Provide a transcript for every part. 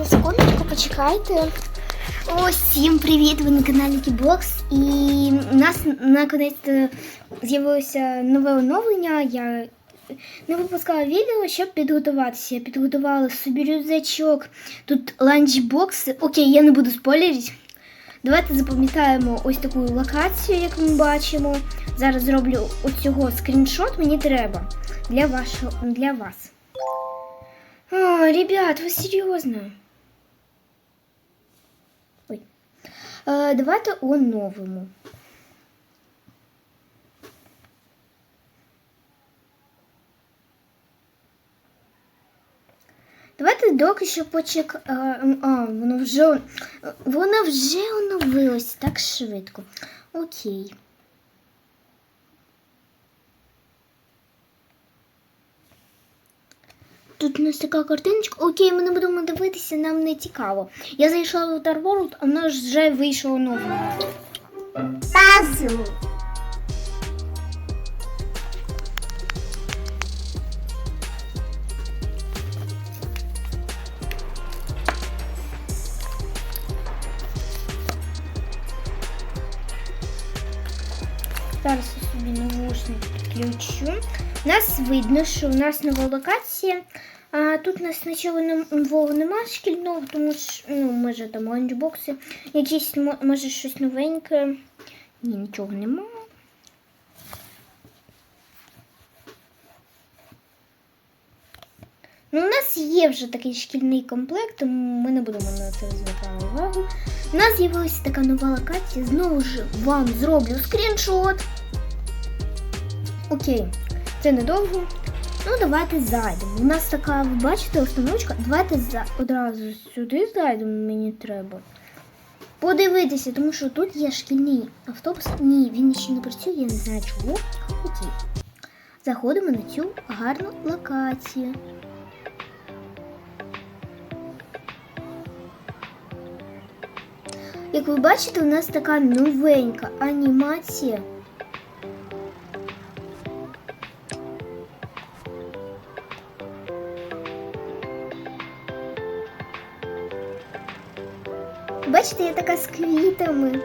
Одну секундочку, почекайте. О, всім привіт! Ви на каналі Кібокс. І у нас наконець з'явилося нове оновлення. Я не випускала відео, щоб підготуватися. Я підготувала собі рюкзачок. Тут ланчбокси. Окей, я не буду спойлерити. Давайте запам'ятаємо ось таку локацію, як ми бачимо. Зараз зроблю оцього скріншот, мені треба для, вашого, для вас. О, ребят, ви серйозно? Давайте оновимо. Давайте доки що почек... е, А, воно вже... Воно вже оновилось так швидко. Окей. Тут у нас така картиночка. Окей, ми не будемо дивитися, нам не цікаво. Я зайшла в Star World, а воно ж вже вийшло нове. Пазл. Зараз я собі навушник підключу. У нас видно, що у нас нова локація. А тут у нас нічого нового немає шкільного, тому що ну, може там ланчбокси, якісь може щось новеньке. Ні, нічого немає. Ну, у нас є вже такий шкільний комплект, тому ми не будемо на це звертати увагу. У нас з'явилася така нова локація. Знову ж вам зроблю скріншот. Окей, це недовго. Ну, давайте зайдемо. У нас така, ви бачите, установочка. Давайте за... одразу сюди зайдемо, мені треба. Подивитися, тому що тут є шкільний автобус. Ні, він ще не працює, я не знаю чого. Окей. Заходимо на цю гарну локацію. Як ви бачите, у нас така новенька анімація. Бачите, я така з квітами.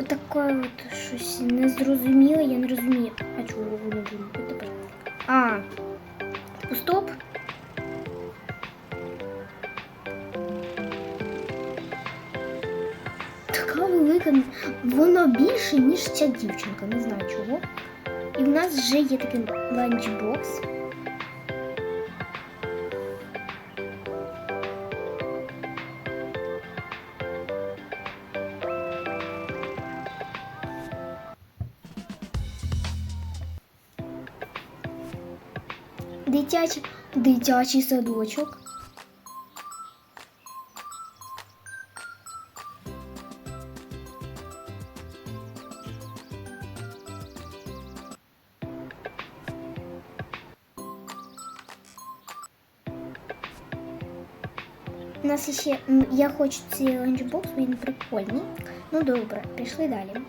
Отаке от щось незрозуміле, я не розумію. А чого воно буде тепер? А, стоп. Така велика, воно більше, ніж ця дівчинка, не знаю чого. І в нас вже є такий ланчбокс. Дитячий, дитячий садочок. У нас ще я хочу цей ланчбокс, він прикольний. Ну добре, пішли далі.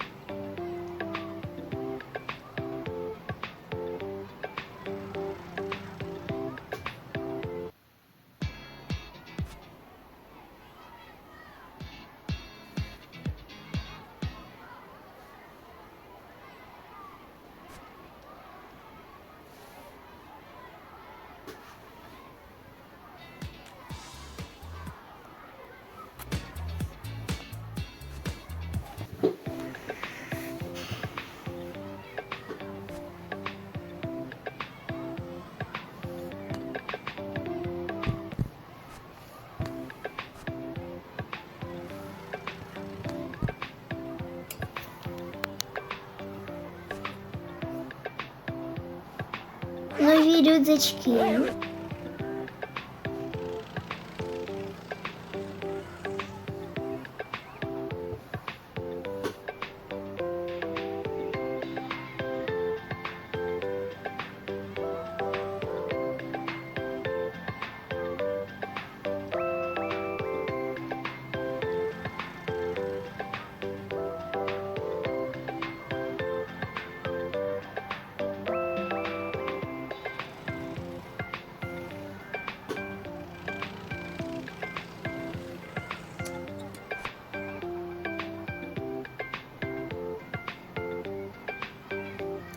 Рюкзачки.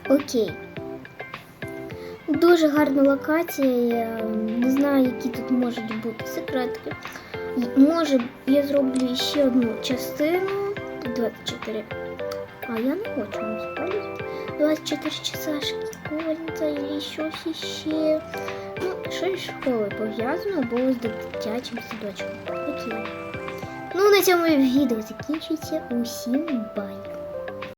Окей. Дуже гарна локація. Я не знаю, які тут можуть бути секретки. Може, я зроблю ще одну частину. 24. А я не хочу насправді. 24 часа школьниця і щось іще. Ну, щось з школою пов'язано або з дитячим садочком. Окей. Ну, на цьому відео закінчується. Усім бай!